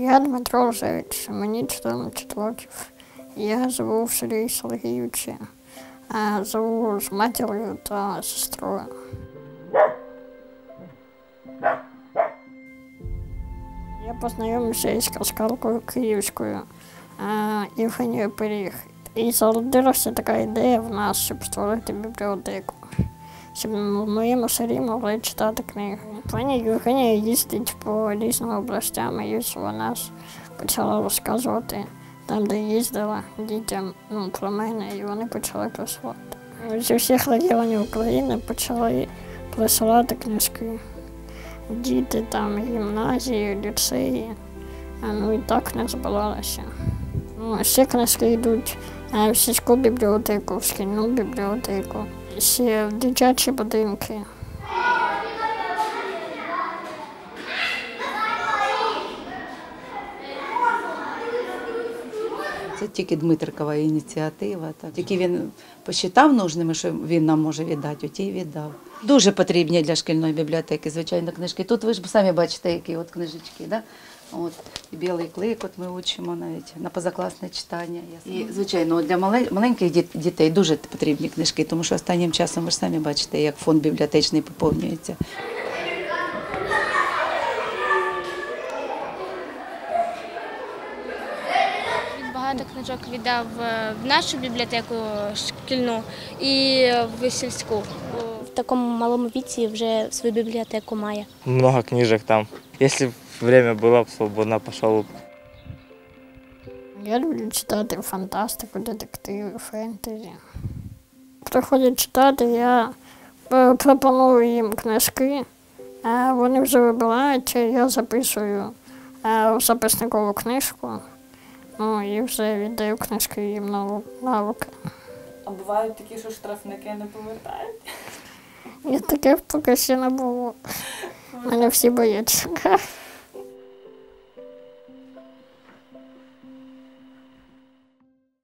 Я Дмитро Рожевич, мені 14 років. Я живу в селі Сергіївці. а Живу з матір'ю та сестрою. Я познайомився із каскаркою київською Євгенією Пиріг. І зародилася така ідея в нас, щоб створити бібліотеку. Щоб моєму селі могли читати книги. Пані Євгенія їздить по різним областям, і вона почала розказувати там, де їздила дітям ну, про мене, і вони почали присилати. Зі всіх регіонів України почали присилати книжки. Діти там, гімназії, ліцеї. Ну і так не збиралися. Ну, ще книжки йдуть в сільську бібліотеку, в шкільну бібліотеку, в дитячі будинки. Це тільки Дмитрикова ініціатива. Так. Тільки він посчитав нужними, що він нам може віддати, оті й віддав. Дуже потрібні для шкільної бібліотеки, звичайно, книжки. Тут ви ж самі бачите, які от книжечки. Да? От, і білий клик, от ми учимо навіть на позакласне читання. І, звичайно, для маленьких дітей дуже потрібні книжки, тому що останнім часом ви ж самі бачите, як фонд бібліотечний поповнюється. Він багато книжок віддав е, в нашу бібліотеку шкільну і в сільську. В такому малому віці вже свою бібліотеку має. Много книжек там. Если б время было бы свободно, пошел бы. Я люблю читати фантастику, детективи, фентезі. Приходять читати, я е, пропоную їм книжки, а вони вже вибирають, і я записую е, в записникову книжку. Ну і вже віддаю книжки їм на, ру- на руки. А бувають такі, що штрафники не повертають. І таке поки ще не було. Мене всі бояться.